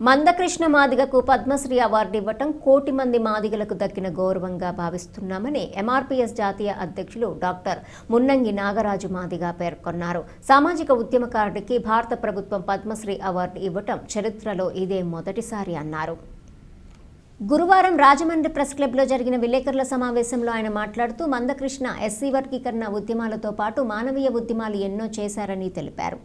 Mandakrishna మాదిగకు Padmashri award ఇవ్వటం కోటి మంది మాదిగలకు దక్కిన గౌరవంగా భావిస్తున్నామని ఎంఆర్పీఎస్ జాతీయ అధ్యక్షులు డాక్టర్ మున్నంగి నాగరాజు మాదిగ పేర్కొన్నారు. సామాజిక ఉద్యమకారుడికి భారత ప్రభుత్వం పద్మశ్రీ అవార్డు ఇవ్వటం చరిత్రలో ఇదే మొదటిసారి అన్నారు. గురువారం రాజమండ్రి ప్రెస్ క్లబ్లో జరిగిన విలేకరుల సమావేశంలో ఆయన మాట్లాడుతూ మందకృష్ణ ఎస్సీ వర్గీకరణ ఉద్యమాలతో పాటు మానవీయ ఉద్యమాలు ఎన్నో చేశారని తెలిపారు.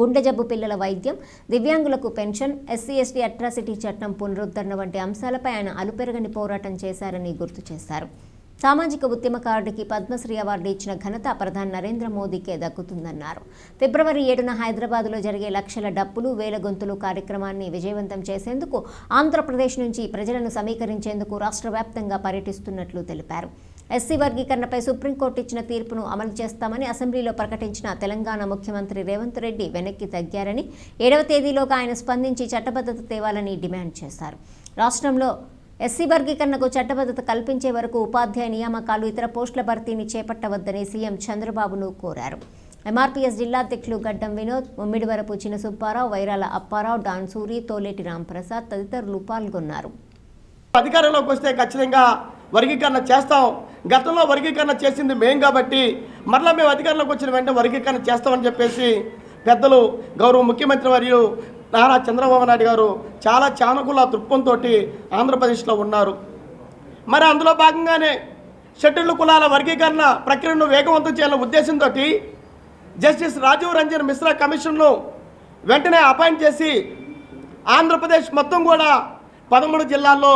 గుండె జబ్బు పిల్లల వైద్యం దివ్యాంగులకు పెన్షన్ ఎస్సీ ఎస్టీ అట్రాసిటీ చట్టం పునరుద్ధరణ వంటి అంశాలపై ఆయన అలుపెరగని పోరాటం చేశారని గుర్తు చేశారు. సామాజిక ఉద్యమకారుడికి పద్మశ్రీ అవార్డు ఇచ్చిన ఘనత ప్రధాని నరేంద్ర మోదీకే దక్కుతుందన్నారు. ఫిబ్రవరి ఏడున హైదరాబాద్లో జరిగే లక్షల డప్పులు వేల గొంతులు కార్యక్రమాన్ని విజయవంతం చేసేందుకు ఆంధ్రప్రదేశ్ నుంచి ప్రజలను సమీకరించేందుకు రాష్ట్ర వ్యాప్తంగా పర్యటిస్తున్నట్లు తెలిపారు. ఎస్సీ వర్గీకరణపై సుప్రీంకోర్టు ఇచ్చిన తీర్పును అమలు చేస్తామని అసెంబ్లీలో ప్రకటించిన తెలంగాణ ముఖ్యమంత్రి రేవంత్ రెడ్డి వెనక్కి తగ్గారని ఏడవ తేదీలోగా ఆయన స్పందించి చట్టబద్ధత తేవాలని డిమాండ్ చేశారు. రాష్ట్రంలో ఎస్సీ వర్గీకరణకు చట్టబద్ధత కల్పించే వరకు ఉపాధ్యాయ నియామకాలు ఇతర పోస్టుల భర్తీని చేపట్టవద్దని సీఎం చంద్రబాబును కోరారు. ఎంఆర్పీఎస్ జిల్లా అధ్యక్షులు గడ్డం వినోద్ ముమ్మిడివరపు చిన్న సుబ్బారావు వైరాల అప్పారావు డాన్సూరి తోలేటి రాంప్రసాద్ తదితరులు పాల్గొన్నారు. అధికారంలోకి వస్తే ఖచ్చితంగా వర్గీకరణ చేస్తాం. గతంలో వర్గీకరణ చేసింది మేం కాబట్టి మరలా మేము అధికారంలోకి వచ్చిన వెంటనే వర్గీకరణ చేస్తామని చెప్పేసి పెద్దలు గౌరవ ముఖ్యమంత్రి మరియు నారా చంద్రబాబు నాయుడు గారు చాలా చానుకూల దృక్పంతో ఆంధ్రప్రదేశ్లో ఉన్నారు. మరి అందులో భాగంగానే షెడ్యూల్డ్ కులాల వర్గీకరణ ప్రక్రియను వేగవంతం చేయాలనే ఉద్దేశంతో జస్టిస్ రాజీవ్ రంజన్ మిశ్రా కమిషన్ను వెంటనే అపాయింట్ చేసి ఆంధ్రప్రదేశ్ మొత్తం కూడా పదమూడు జిల్లాల్లో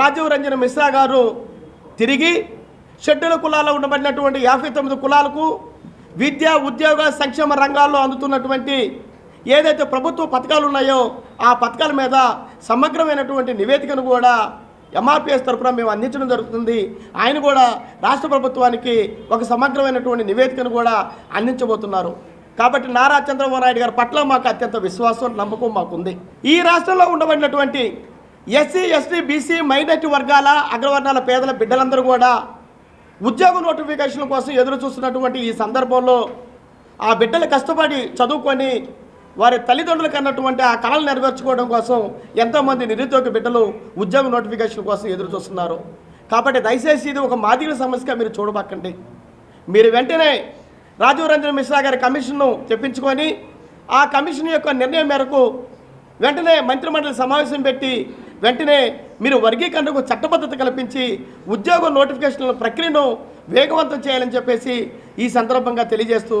రాజీవ్ రంజన్ మిశ్రా గారు తిరిగి షెడ్యూల్ కులాల్లో ఉండబడినటువంటి యాభై తొమ్మిది కులాలకు విద్య ఉద్యోగ సంక్షేమ రంగాల్లో అందుతున్నటువంటి ఏదైతే ప్రభుత్వ పథకాలు ఉన్నాయో ఆ పథకాల మీద సమగ్రమైనటువంటి నివేదికను కూడా ఎంఆర్పిఎస్ తరఫున మేము అందించడం జరుగుతుంది. ఆయన కూడా రాష్ట్ర ప్రభుత్వానికి ఒక సమగ్రమైనటువంటి నివేదికను కూడా అందించబోతున్నారు. కాబట్టి నారా చంద్రబాబు నాయుడు గారి పట్ల మాకు అత్యంత విశ్వాసం నమ్మకం మాకుంది. ఈ రాష్ట్రంలో ఉండబడినటువంటి ఎస్సీ ఎస్టీ బీసీ మైనార్టీ వర్గాల అగ్రవర్ణాల పేదల బిడ్డలందరూ కూడా ఉద్యోగ నోటిఫికేషన్ కోసం ఎదురు చూస్తున్నటువంటి ఈ సందర్భంలో ఆ బిడ్డలు కష్టపడి చదువుకొని వారి తల్లిదండ్రులకు అన్నటువంటి ఆ కళలు నెరవేర్చుకోవడం కోసం ఎంతోమంది నిరుద్యోగ బిడ్డలు ఉద్యోగ నోటిఫికేషన్ కోసం ఎదురు చూస్తున్నారు. కాబట్టి దయచేసి ఇది ఒక మాదిరి సమస్యగా మీరు చూడబాకండి. మీరు వెంటనే రాజీవ్ రంజన్ మిశ్రా గారి కమిషన్ను తెప్పించుకొని ఆ కమిషన్ యొక్క నిర్ణయం మేరకు వెంటనే మంత్రిమండలి సమావేశం పెట్టి వెంటనే మీరు వర్గీకరణకు చట్టబద్ధత కల్పించి ఉద్యోగ నోటిఫికేషన్ల ప్రక్రియను వేగవంతం చేయాలని చెప్పేసి ఈ సందర్భంగా తెలియజేస్తూ